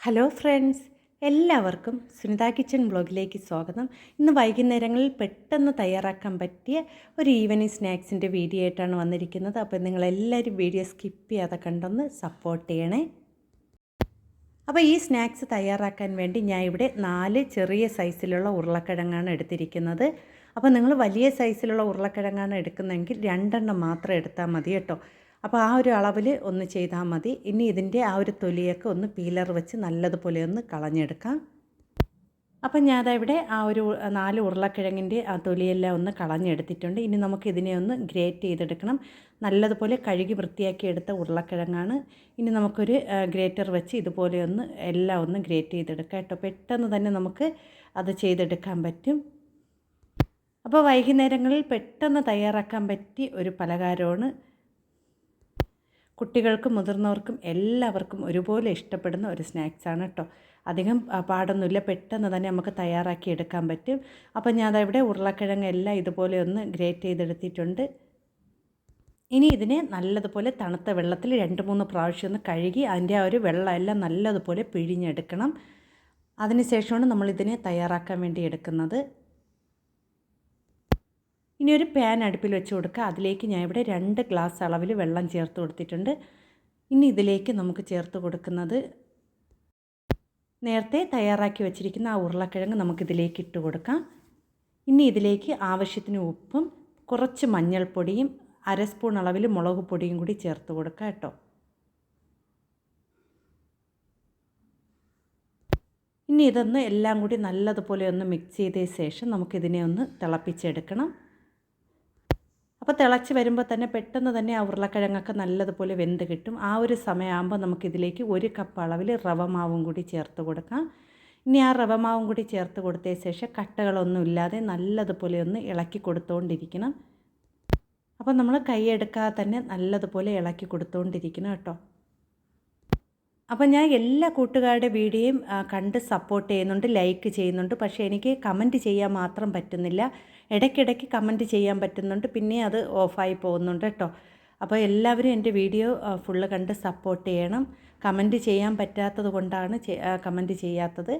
Hello friends എല്ലാവർക്കും Sunitha kitchen ബ്ലോഗിലേക്ക് സ്വാഗതം. ഇന്ന് വൈകുന്നേരങ്ങളിൽ പെട്ടെന്ന് തയ്യാറാക്കാൻ പറ്റിയ ഒരു ഈവനിങ് സ്നാക്സിന്റെ വീഡിയോ ആയിട്ടാണ് വന്നിരിക്കുന്നത്. അപ്പോൾ നിങ്ങളെല്ലാവരും വീഡിയോ സ്കിപ്പ് ചെയ്യാതെ കണ്ടൊന്ന് സപ്പോർട്ട് ചെയ്യണേ. അപ്പോൾ ഈ സ്നാക്സ് തയ്യാറാക്കാൻ വേണ്ടി ഞാൻ ഇവിടെ നാല് ചെറിയ സൈസിലുള്ള ഉരുളക്കിഴങ്ങാണ് എടുത്തിരിക്കുന്നത്. അപ്പോൾ നിങ്ങൾ വലിയ സൈസിലുള്ള ഉരുളക്കിഴങ്ങാണ് എടുക്കുന്നതെങ്കിൽ രണ്ടെണ്ണം മാത്രം എടുത്താൽ മതി കേട്ടോ. അപ്പോൾ ആ ഒരു അളവിൽ ഒന്ന് ചെയ്താൽ മതി. ഇനി ഇതിന്റെ ആ ഒരു തൊലിയൊക്കെ ഒന്ന് പീലർ വെച്ച് നല്ലതുപോലെ ഒന്ന് കളഞ്ഞെടുക്കാം. അപ്പം ഞാൻ ഇവിടെ ആ ഒരു നാല് ഉരുളക്കിഴങ്ങിന്റെ ആ തൊലിയെല്ലാം ഒന്ന് കളഞ്ഞെടുത്തിട്ടുണ്ട്. ഇനി നമുക്ക് ഇതിനെ ഒന്ന് ഗ്രേറ്റ് ചെയ്തെടുക്കണം. നല്ലതുപോലെ കഴുകി വൃത്തിയാക്കി എടുത്ത ഉരുളക്കിഴങ്ങാണ്. ഇനി നമുക്കൊരു ഗ്രേറ്റർ വെച്ച് ഇതുപോലെ ഒന്ന് എല്ലാം ഒന്ന് ഗ്രേറ്റ് ചെയ്തെടുക്കാം കേട്ടോ. പെട്ടെന്ന് തന്നെ നമുക്ക് അത് ചെയ്തെടുക്കാൻ പറ്റും. അപ്പോൾ വൈകുന്നേരങ്ങളിൽ പെട്ടെന്ന് തയ്യാറാക്കാൻ പറ്റി ഒരു പലഹാരമാണ് കുട്ടികൾക്കും മുതിർന്നവർക്കും എല്ലാവർക്കും ഒരുപോലെ ഇഷ്ടപ്പെടുന്ന ഒരു സ്നാക്സാണ് കേട്ടോ. അധികം പാടൊന്നുമില്ല. പെട്ടെന്ന് തന്നെ നമുക്ക് തയ്യാറാക്കി എടുക്കാൻ പറ്റും. അപ്പോൾ ഞാൻ അതവിടെ ഉരുളക്കിഴങ്ങ് എല്ലാം ഇതുപോലെ ഒന്ന് ഗ്രേറ്റ് ചെയ്തെടുത്തിട്ടുണ്ട്. ഇനി ഇതിനെ നല്ലതുപോലെ തണുത്ത വെള്ളത്തിൽ രണ്ട് മൂന്ന് പ്രാവശ്യം ഒന്ന് കഴുകി അതിന്റെ ആ ഒരു വെള്ളമെല്ലാം നല്ലതുപോലെ പിഴിഞ്ഞെടുക്കണം. അതിനുശേഷമാണ് നമ്മളിതിനെ തയ്യാറാക്കാൻ വേണ്ടി എടുക്കുന്നത്. ഇനി ഒരു പാൻ അടുപ്പിൽ വെച്ച് കൊടുക്കുക. അതിലേക്ക് ഞാൻ ഇവിടെ രണ്ട് ഗ്ലാസ് അളവിൽ വെള്ളം ചേർത്ത് കൊടുത്തിട്ടുണ്ട്. ഇനി ഇതിലേക്ക് നമുക്ക് ചേർത്ത് കൊടുക്കുന്നത് നേരത്തെ തയ്യാറാക്കി വെച്ചിരിക്കുന്ന ആ ഉരുളക്കിഴങ്ങ് നമുക്കിതിലേക്ക് ഇട്ട് കൊടുക്കാം. ഇനി ഇതിലേക്ക് ആവശ്യത്തിന് ഉപ്പും കുറച്ച് മഞ്ഞൾപ്പൊടിയും അര സ്പൂൺ അളവിൽ മുളക് പൊടിയും കൂടി ചേർത്ത് കൊടുക്കുക കേട്ടോ. ഇനി ഇതൊന്ന് എല്ലാം കൂടി നല്ലതുപോലെ ഒന്ന് മിക്സ് ചെയ്ത ശേഷം നമുക്കിതിനെ ഒന്ന് തിളപ്പിച്ചെടുക്കണം. അപ്പോൾ തിളച്ച് വരുമ്പോൾ തന്നെ പെട്ടെന്ന് തന്നെ ആ ഉരുളക്കിഴങ്ങൊക്കെ നല്ലതുപോലെ വെന്ത് കിട്ടും. ആ ഒരു സമയമാകുമ്പോൾ നമുക്കിതിലേക്ക് ഒരു കപ്പ് അളവിൽ റവ മാവും കൂടി ചേർത്ത് കൊടുക്കാം. ഇനി ആ റവ മാവും കൂടി ചേർത്ത് കൊടുത്തതിന് ശേഷം കട്ടകളൊന്നും ഇല്ലാതെ നല്ലതുപോലെ ഒന്ന് ഇളക്കി കൊടുത്തുകൊണ്ടിരിക്കണം അപ്പോൾ നമ്മൾ കൈയെടുക്കാതെ തന്നെ നല്ലതുപോലെ ഇളക്കി കൊടുത്തുകൊണ്ടിരിക്കണം കേട്ടോ. അപ്പോൾ ഞാൻ എല്ലാ കൂട്ടുകാരുടെ വീഡിയോയും കണ്ട് സപ്പോർട്ട് ചെയ്യുന്നുണ്ട് ലൈക്ക് ചെയ്യുന്നുണ്ട്. പക്ഷേ എനിക്ക് കമന്റ് ചെയ്യാൻ മാത്രം പറ്റുന്നില്ല. ഇടയ്ക്കിടയ്ക്ക് കമന്റ് ചെയ്യാൻ പറ്റുന്നുണ്ട്. പിന്നെ അത് ഓഫായി പോകുന്നുണ്ട് കേട്ടോ. അപ്പോൾ എല്ലാവരും എന്റെ വീഡിയോ ഫുള്ള് കണ്ട് സപ്പോർട്ട് ചെയ്യണം. കമന്റ് ചെയ്യാൻ പറ്റാത്തത് കൊണ്ടാണ് കമന്റ് ചെയ്യാത്തത്.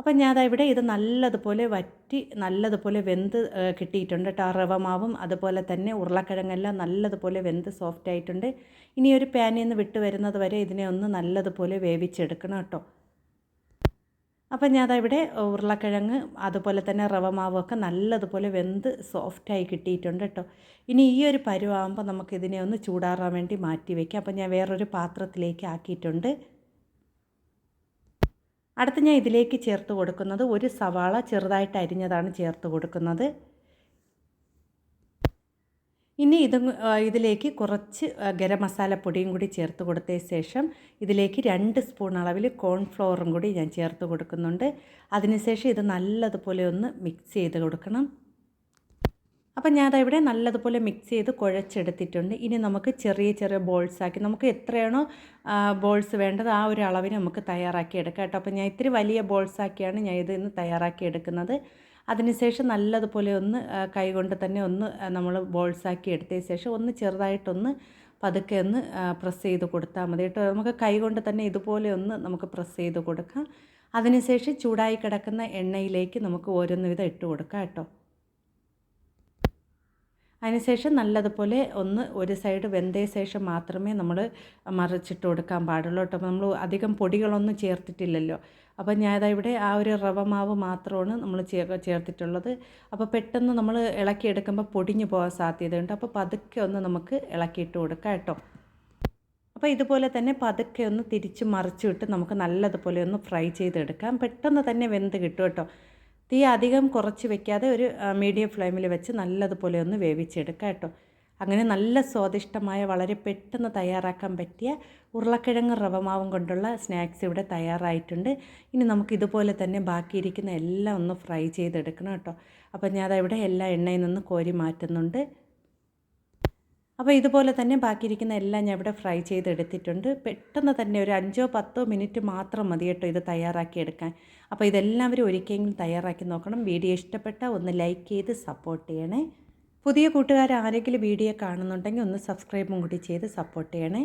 അപ്പം ഞാൻ അതാ ഇവിടെ ഇത് നല്ലതുപോലെ വറ്റി നല്ലതുപോലെ വെന്ത് കിട്ടിയിട്ടുണ്ട്. കേട്ടോ റവ മാവും അതുപോലെ തന്നെ ഉരുളക്കിഴങ്ങെല്ലാം നല്ലതുപോലെ വെന്ത് സോഫ്റ്റ് ആയിട്ടുണ്ട്. ഇനി ഒരു പാനിൽ നിന്ന് വിട്ട് വരുന്നത് വരെ ഇതിനെ ഒന്ന് നല്ലതുപോലെ വേവിച്ചെടുക്കണം കേട്ടോ. അപ്പം ഞാൻ ഇവിടെ ഉരുളക്കിഴങ്ങ് അതുപോലെ തന്നെ റവ മാവൊക്കെ നല്ലതുപോലെ വെന്ത് സോഫ്റ്റായി കിട്ടിയിട്ടുണ്ട് കേട്ടോ ഇനി ഈ ഒരു പരുവാകുമ്പോൾ നമുക്കിതിനെ ഒന്ന് ചൂടാറാൻ വേണ്ടി മാറ്റി വയ്ക്കാം അപ്പം ഞാൻ വേറൊരു പാത്രത്തിലേക്ക് ആക്കിയിട്ടുണ്ട്. അടുത്ത് ഞാൻ ഇതിലേക്ക് ചേർത്ത് കൊടുക്കുന്നത് ഒരു സവാള ചെറുതായിട്ട് അരിഞ്ഞതാണ് ചേർത്ത് കൊടുക്കുന്നത്. ഇനി ഇത് ഇതിലേക്ക് കുറച്ച് ഗരം മസാല പൊടിയും കൂടി ചേർത്ത് കൊടുത്ത ശേഷം ഇതിലേക്ക് രണ്ട് സ്പൂൺ അളവിൽ കോൺഫ്ലവറും കൂടി ഞാൻ ചേർത്ത് കൊടുക്കുന്നുണ്ട്. അതിനുശേഷം ഇത് നല്ലതുപോലെ ഒന്ന് മിക്സ് ചെയ്ത് കൊടുക്കണം. അപ്പം ഞാൻ ഇവിടെ നല്ലതുപോലെ മിക്സ് ചെയ്ത് കുഴച്ചെടുത്തിട്ടുണ്ട്. ഇനി നമുക്ക് ചെറിയ ചെറിയ ബോൾസ് ആക്കി നമുക്ക് എത്രയാണോ ബോൾസ് വേണ്ടത് ആ ഒരു അളവിന് നമുക്ക് തയ്യാറാക്കി എടുക്കാം കേട്ടോ. അപ്പം ഞാൻ ഇത്തിരി വലിയ ബോൾസ് ആക്കിയാണ് ഞാൻ ഇത് ഇന്ന് തയ്യാറാക്കി എടുക്കുന്നത്. അതിനുശേഷം നല്ലതുപോലെ ഒന്ന് കൈകൊണ്ട് തന്നെ ഒന്ന് നമ്മൾ ബോൾസ് ആക്കി എടുത്തതിന് ശേഷം ഒന്ന് ചെറുതായിട്ടൊന്ന് പതുക്കെ ഒന്ന് പ്രസ് ചെയ്ത് കൊടുത്താൽ മതി കേട്ടോ. നമുക്ക് കൈകൊണ്ട് തന്നെ ഇതുപോലെ ഒന്ന് നമുക്ക് പ്രസ് ചെയ്ത് കൊടുക്കാം. അതിനുശേഷം ചൂടായി കിടക്കുന്ന എണ്ണയിലേക്ക് നമുക്ക് ഓരോന്ന് വിധം ഇട്ട് കൊടുക്കാം കേട്ടോ. അതിനുശേഷം നല്ലതുപോലെ ഒന്ന് ഒരു സൈഡ് വെന്തയ ശേഷം മാത്രമേ നമ്മൾ മറിച്ചിട്ട് കൊടുക്കാൻ പാടുള്ളൂ കേട്ടോ. നമ്മൾ അധികം പൊടികളൊന്നും ചേർത്തിട്ടില്ലല്ലോ. അപ്പോൾ ഞാനിതാ ഇവിടെ ആ ഒരു റവ മാവ് മാത്രമാണ് നമ്മൾ ചേർ ചേർത്തിട്ടുള്ളത്. അപ്പോൾ പെട്ടെന്ന് നമ്മൾ ഇളക്കിയെടുക്കുമ്പോൾ പൊടിഞ്ഞു പോകാൻ സാധ്യതയുണ്ട്. അപ്പോൾ പതുക്കെ ഒന്ന് നമുക്ക് ഇളക്കിയിട്ട് കൊടുക്കാം കേട്ടോ. അപ്പോൾ ഇതുപോലെ തന്നെ പതുക്കെ ഒന്ന് തിരിച്ച് മറിച്ചു വിട്ട് നമുക്ക് നല്ലതുപോലെ ഒന്ന് ഫ്രൈ ചെയ്തെടുക്കാം. പെട്ടെന്ന് തന്നെ വെന്ത് കിട്ടും കേട്ടോ. തീ അധികം കുറച്ച് വെക്കാതെ ഒരു മീഡിയം ഫ്ലെയിമിൽ വെച്ച് നല്ലതുപോലെ ഒന്ന് വേവിച്ചെടുക്കുക കേട്ടോ. അങ്ങനെ നല്ല സ്വാദിഷ്ടമായ വളരെ പെട്ടെന്ന് തയ്യാറാക്കാൻ പറ്റിയ ഉരുളക്കിഴങ്ങ് റവമാവും കൊണ്ടുള്ള സ്നാക്സ് ഇവിടെ തയ്യാറായിട്ടുണ്ട്. ഇനി നമുക്ക് ഇതുപോലെ തന്നെ ബാക്കിയിരിക്കുന്ന എല്ലാം ഒന്ന് ഫ്രൈ ചെയ്തെടുക്കണം കേട്ടോ. അപ്പോൾ ഞാൻ ഇവിടെ എല്ലാ എണ്ണയിൽ നിന്ന് കോരി മാറ്റുന്നുണ്ട്. അപ്പോൾ ഇതുപോലെ തന്നെ ബാക്കിയിരിക്കുന്ന എല്ലാം ഞാൻ ഇവിടെ ഫ്രൈ ചെയ്തെടുത്തിട്ടുണ്ട്. പെട്ടെന്ന് തന്നെ ഒരു അഞ്ചോ പത്തോ മിനിറ്റ് മാത്രം മതി കേട്ടോ ഇത് തയ്യാറാക്കി എടുക്കാൻ. അപ്പോൾ ഇതെല്ലാവരും ഒരിക്കലെങ്കിലും തയ്യാറാക്കി നോക്കണം. വീഡിയോ ഇഷ്ടപ്പെട്ടാൽ ഒന്ന് ലൈക്ക് ചെയ്ത് സപ്പോർട്ട് ചെയ്യണേ. പുതിയ കൂട്ടുകാർ ആരെങ്കിലും വീഡിയോ കാണുന്നുണ്ടെങ്കിൽ ഒന്ന് സബ്സ്ക്രൈബും കൂടി ചെയ്ത് സപ്പോർട്ട് ചെയ്യണേ.